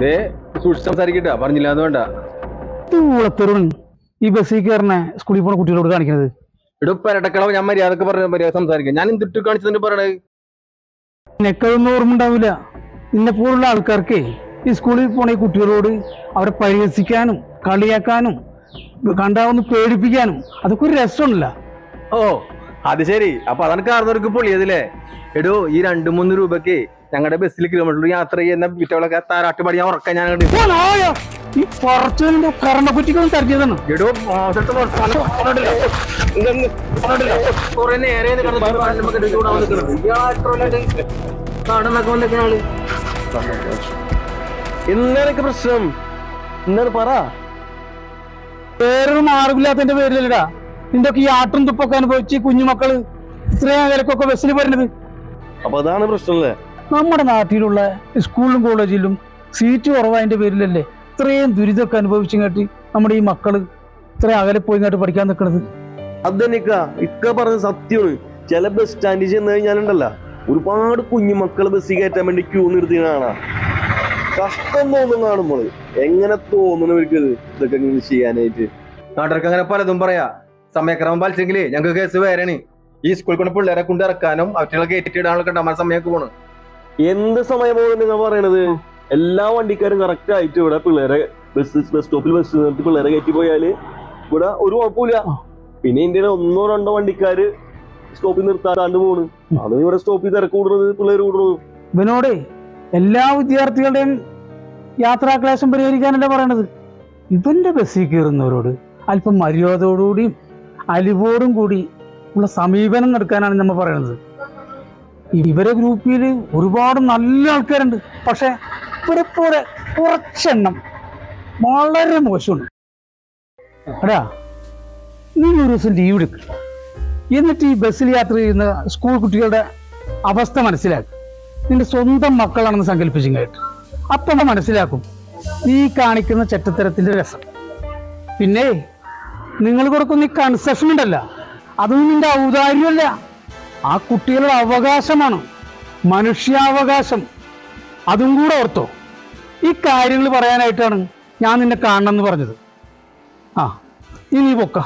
ദേ സൂക്ഷിച്ച് സംസാരിക്കട്ടാ പറഞ്ഞില്ല അത് വേണ്ട. ഊളത്തെറുൺ ഈ ബസ്സിൽ കയറണ സ്കൂളിൽ പോണ കുട്ടികളോട് കാണിക്കണത്. എടോ പെരടക്കളവ് ഞാൻ മര്യാദയ്ക്ക് പറഞ്ഞ മര്യാദ സംസാരിക്കാം. ഞാൻ എന്തിട്ട് കാണിച്ചതിന്റെ പറയണത് നിനക്കതൊന്നും ഓർമ്മ ഉണ്ടാവില്ല. നിന്നെ പോലുള്ള ആൾക്കാർക്ക് ഈ സ്കൂളിൽ പോണ ഈ കുട്ടികളോട് അവരെ പരിഹസിക്കാനും കളിയാക്കാനും കണ്ടാവുന്ന പേടിപ്പിക്കാനും അതൊക്കെ ഒരു രസമുണ്ടല്ല ഓ അത് ശരി. അപ്പൊ അതാണ് കാർന്നവർക്ക് പൊളിയതില്ലേ? എടോ ഈ രണ്ടു മൂന്ന് രൂപക്ക് ഞങ്ങളുടെ ബസ്സിൽ കിലോമീറ്റർ യാത്ര ചെയ്യുന്ന വിറ്റകളൊക്കെ താരാട്ട് പടി ഞാൻ ഉറക്കാൻ ഞാൻ! ഈ പ്രശ്നം. എന്താണ് പറ. വേറൊരു മാർഗമില്ലാത്തതിന്റെ പേരിലല്ലടാ. നിന്റെ ഒക്കെ ഈ ആട്ടും തുപ്പൊക്കെ അനുഭവിച്ച് കുഞ്ഞുമക്കൾ ഇത്രയും വിലക്കൊക്കെ ബസ്സിൽ വരുന്നത് അപ്പൊ അതാണ് പ്രശ്നമല്ലേ നമ്മുടെ നാട്ടിലുള്ള സ്കൂളിലും കോളേജിലും സീറ്റ് കുറവായതിന്റെ പേരിലല്ലേ ഇത്രയും ദുരിതമൊക്കെ അനുഭവിച്ചിങ്ങാട്ടി നമ്മുടെ ഈ മക്കൾ ഇത്രയും അകലെ പോയി ഇങ്ങോട്ട് പഠിക്കാൻ നിൽക്കുന്നത് അതെനിക്ക ഇക്ക പറഞ്ഞ സത്യമാണ്. ചില ബസ് സ്റ്റാൻഡിൽ ചെന്ന് കഴിഞ്ഞാലുണ്ടല്ല ഒരുപാട് കുഞ്ഞു മക്കൾ ബസ്സിൽ കയറ്റാൻ വേണ്ടി ക്യൂ നിർത്തി കാണാം കഷ്ടം തോന്നും കാണുമ്പോൾ എങ്ങനെ തോന്നുന്നു ഇവർക്ക് ഇത്? ഇതൊക്കെ ഇങ്ങനെ ചെയ്യാനായിട്ട്. നാട്ടുകാർക്ക് അങ്ങനെ പലതും പറയാ. സമയക്രമം പാലിച്ചെങ്കിൽ ഞങ്ങൾക്ക് കേസ് വേറെയാണ്. ഈ സ്കൂളിൽ കൊണ്ട് പിള്ളേരെ കൊണ്ട് ഇറക്കാനും അവറ്റകളെ കയറ്റിയിടാനുള്ള കണ്ടമാർ സമയമൊക്കെ പോണ്. എന്ത് സമയമാണ് നിങ്ങൾ പറയണത്? എല്ലാ വണ്ടിക്കാരും കറക്റ്റ് ആയിട്ട് ഇവിടെ പിള്ളേരെ ബസ് ബസ് സ്റ്റോപ്പിൽ ബസ് നിർത്തി പിള്ളേരെ കയറ്റി പോയാൽ ഇവിടെ ഒരു കുഴപ്പമില്ല പിന്നെ ഇന്ത്യയിലെ ഒന്നോ രണ്ടോ വണ്ടിക്കാര് സ്റ്റോപ്പിൽ നിർത്താണ്ട് പോണ്. അത് ഇവിടെ സ്റ്റോപ്പിൽ തിരക്ക് കൂടുന്നത് പിള്ളേർ കൂടുന്നത്. ഇവനോട് എല്ലാ വിദ്യാർത്ഥികളുടെയും യാത്രാക്ലേശം പരിഹരിക്കാനല്ല പറയണത്? ഇവന്റെ ബസ്സിൽ കയറുന്നവരോട് അല്പം മര്യാദയോടുകൂടിയും അലിവോടും കൂടി ഉള്ള സമീപനം നടക്കാനാണ് നമ്മൾ പറയണത്. ഇവരെ ഗ്രൂപ്പിൽ ഒരുപാട് നല്ല ആൾക്കാരുണ്ട്. പക്ഷെ ഇവരെ പോലെ കുറച്ചെണ്ണം വളരെ മോശമാണ്. അടാ നീ ഒരു ദിവസം ലീവ് എടുക്കുക എന്നിട്ട് ഈ ബസ്സിൽ യാത്ര ചെയ്യുന്ന സ്കൂൾ കുട്ടികളുടെ അവസ്ഥ മനസ്സിലാക്കുക നിന്റെ സ്വന്തം മക്കളാണെന്ന് സങ്കല്പിച്ചും കേട്ട് അപ്പം മനസ്സിലാക്കും നീ കാണിക്കുന്ന ചെറ്റത്തരത്തിന്റെ രസം. പിന്നെ നിങ്ങൾ കൊടുക്കുന്ന ഈ കൺസെഷൻ ഉണ്ടല്ല അതൊന്നും നിന്റെ ഔദാര്യമല്ല. ആ കുട്ടികളുടെ അവകാശമാണ് മനുഷ്യാവകാശം. അതും കൂടെ ഓർത്തോ. ഈ കാര്യങ്ങൾ പറയാനായിട്ടാണ് ഞാൻ നിന്നെ കാണണം എന്ന് പറഞ്ഞത്. ആ ഇനി പൊക്ക.